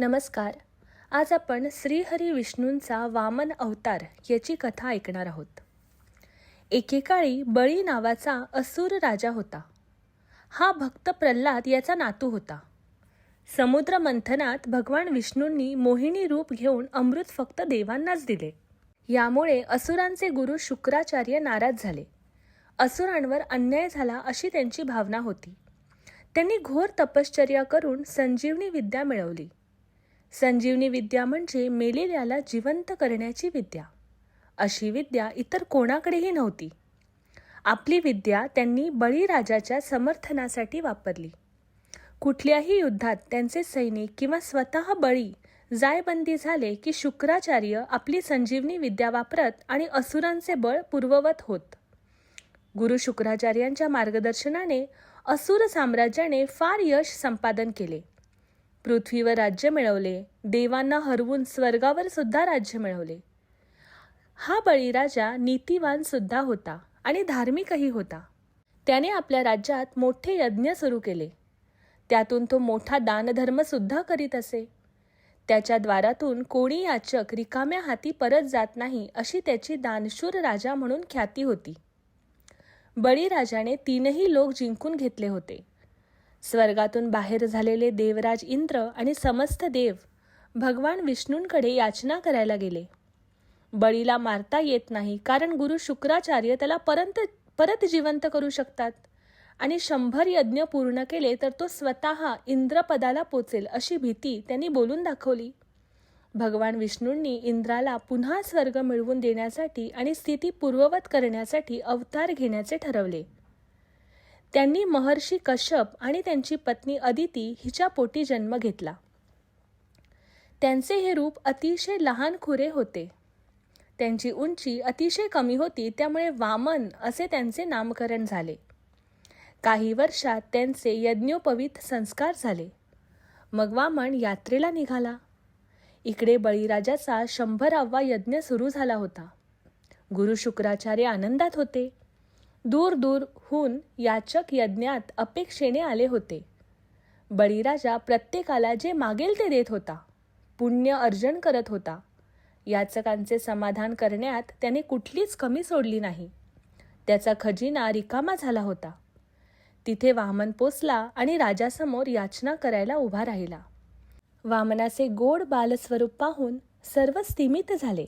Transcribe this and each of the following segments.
नमस्कार. आज आपण श्रीहरी विष्णूंचा वामन अवतार याची कथा ऐकणार आहोत. एकेकाळी बळी नावाचा असुर राजा होता. हा भक्त प्रल्हाद याचा नातू होता. समुद्र मंथनात भगवान विष्णूंनी मोहिनी रूप घेऊन अमृत फक्त देवांनाच दिले. यामुळे असुरांचे गुरु शुक्राचार्य नाराज झाले. असुरांवर अन्याय झाला अशी त्यांची भावना होती. त्यांनी घोर तपश्चर्या करून संजीवनी विद्या मिळवली. संजीवनी विद्या म्हणजे मेलेल्याला जिवंत करण्याची विद्या. अशी विद्या इतर कोणाकडेही नव्हती. आपली विद्या त्यांनी बळीराजाच्या समर्थनासाठी वापरली. कुठल्याही युद्धात त्यांचे सैनिक किंवा स्वतः बळी जायबंदी झाले की शुक्राचार्य आपली संजीवनी विद्या वापरत आणि असुरांचे बळ पूर्ववत होत. गुरु शुक्राचार्यांच्या मार्गदर्शनाने असुर साम्राज्याने फार यश संपादन केले. पृथ्वीवर राज्य मिळवले देवांना हरवून स्वर्गावर सुद्धा राज्य मिळवले. हा बळीराजा नीतिवान सुद्धा होता आणि धार्मिकही होता. त्याने आपल्या राज्यात मोठे यज्ञ सुरू केले. त्यातून तो मोठा दानधर्म सुद्धा करीत असे. त्याच्या द्वारातून कोणी याचक रिकाम्या हाती परत जात नाही अशी त्याची दानशूर राजा म्हणून ख्याती होती. बळीराजाने तीनही लोक जिंकून घेतले होते. स्वर्गातून बाहेर झालेले देवराज इंद्र आणि समस्त देव भगवान विष्णूंकडे याचना करायला गेले. बळीला मारता येत नाही कारण गुरु शुक्राचार्य त्याला परंत परत जिवंत करू शकतात. आणि शंभर यज्ञ पूर्ण केले तर तो स्वतः इंद्रपदाला पोचेल अशी भीती त्यांनी बोलून दाखवली. भगवान विष्णूंनी इंद्राला पुन्हा स्वर्ग मिळवून देण्यासाठी आणि स्थिती पूर्ववत करण्यासाठी अवतार घेण्याचे ठरवले. त्यांनी महर्षी कश्यप आणि त्यांची पत्नी अदिती हिच्या पोटी जन्म घेतला. त्यांचे हे रूप अतिशय लहान खुरे होते. त्यांची उंची अतिशय कमी होती त्यामुळे वामन असे त्यांचे नामकरण झाले. काही वर्षात त्यांचे यज्ञोपवीत संस्कार झाले. मग वामन यात्रेला निघाला. इकडे बळीराजाचा शंभरावा यज्ञ सुरू झाला होता. गुरु शुक्राचार्य आनंदात होते. दूर दूरहून याचक यज्ञात अपेक्षेने आले होते. बळीराजा प्रत्येकाला जे मागेल ते देत होता. पुण्य अर्जन करत होता. याचकांचे समाधान करण्यात त्याने कुठलीच कमी सोडली नाही. त्याचा खजिना रिकामा झाला होता. तिथे वामन पोचला आणि राजासमोर याचना करायला उभा राहिला. वामनाचे गोड बालस्वरूप पाहून सर्व स्तिमित झाले.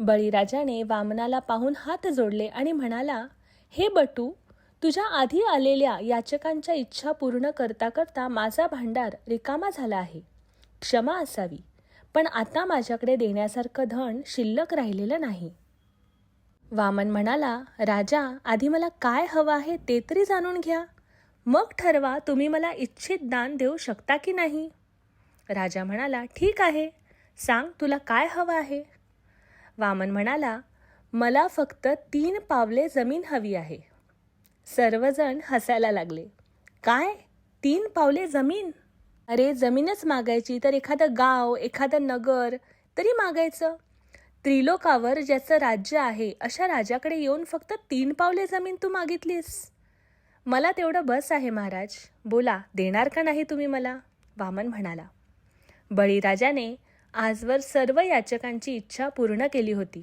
बळीराजाने वामनाला पाहून हात जोडले आणि म्हणाला हे बटू तुझ्या आधी आलेल्या याचकांच्या इच्छा पूर्ण करता करता माझा भांडार रिकामा झाला आहे. क्षमा असावी पण आता माझ्याकडे देण्यासारखं धन शिल्लक राहिलेलं नाही. वामन म्हणाला राजा आधी मला काय हवं आहे ते तरी जाणून घ्या. मग ठरवा तुम्ही मला इच्छित दान देऊ शकता की नाही. राजा म्हणाला ठीक आहे सांग तुला काय हवं आहे. वामन म्हणाला मला फक्त तीन पावले जमीन हवी आहे. सर्वजण हसायला लागले. काय? तीन पावले जमीन? अरे जमीनच मागायची तर एखादं गाव एखादं नगर तरी मागायचं. त्रिलोकावर ज्याचं राज्य आहे अशा राजाकडे येऊन फक्त तीन पावले जमीन तू मागितलीस. मला तेवढं बस आहे महाराज. बोला देणार का नाही तुम्ही मला? वामन म्हणाला. बळीराजाने आजवर सर्व याचकांची इच्छा पूर्ण केली होती.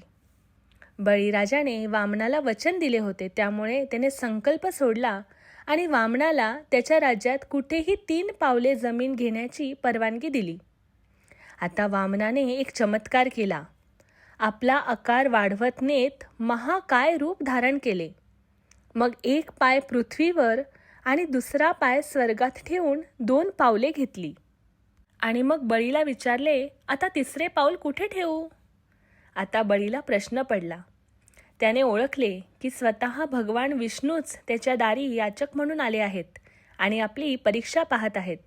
बळीराजाने वामनाला वचन दिले होते. त्यामुळे त्याने संकल्प सोडला आणि वामनाला त्याच्या राज्यात कुठेही तीन पावले जमीन घेण्याची परवानगी दिली. आता वामनाने एक चमत्कार केला. आपला आकार वाढवत नेत महाकाय रूप धारण केले? मग एक पाय पृथ्वीवर आणि दुसरा पाय स्वर्गात ठेवून दोन पावले घेतली. आणि मग बळीला विचारले आता तिसरे पाऊल कुठे ठेवू? आता बळीला प्रश्न पडला. त्याने ओळखले की स्वतः भगवान विष्णूच त्याच्या दारी याचक म्हणून आले आहेत आणि आपली परीक्षा पाहत आहेत.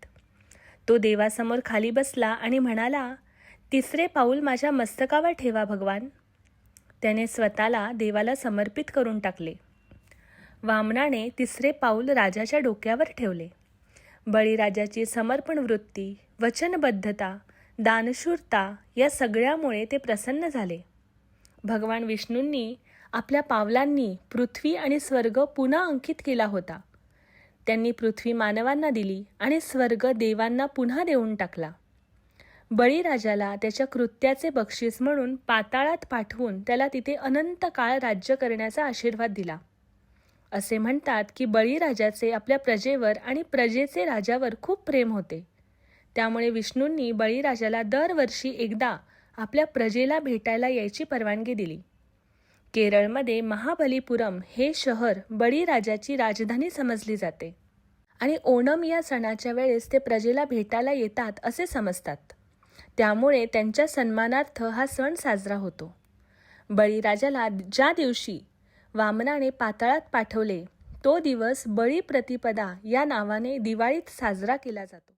तो देवासमोर खाली बसला आणि म्हणाला तिसरे पाऊल माझ्या मस्तकावर ठेवा भगवान. त्याने स्वतःला देवाला समर्पित करून टाकले. वामनाने तिसरे पाऊल राजाच्या डोक्यावर ठेवले. बळीराजाची समर्पण वृत्ती वचनबद्धता दानशूरता या सगळ्यामुळे ते प्रसन्न झाले. भगवान विष्णूंनी आपल्या पावलांनी पृथ्वी आणि स्वर्ग पुन्हा अंकित केला होता. त्यांनी पृथ्वी मानवांना दिली आणि स्वर्ग देवांना पुन्हा देऊन टाकला. बळीराजाला त्याच्या कृत्याचे बक्षीस म्हणून पाताळात पाठवून त्याला तिथे अनंत काळ राज्य करण्याचा आशीर्वाद दिला. असे म्हणतात की बळीराजाचे आपल्या प्रजेवर आणि प्रजेचे राजावर खूप प्रेम होते. त्यामुळे विष्णूंनी बळीराजाला दरवर्षी एकदा आपल्या प्रजेला भेटायला यायची परवानगी दिली. केरळमध्ये महाबलीपुरम हे शहर बळीराजाची राजधानी समजली जाते आणि ओणम या सणाच्या वेळेस ते प्रजेला भेटायला येतात असे समजतात. त्यामुळे त्यांच्या सन्मानार्थ हा सण साजरा होतो. बळीराजाला ज्या दिवशी वामनाने पाताळात पाठवले तो दिवस बळी प्रतिपदा या नावाने दिवाळीत साजरा केला जातो.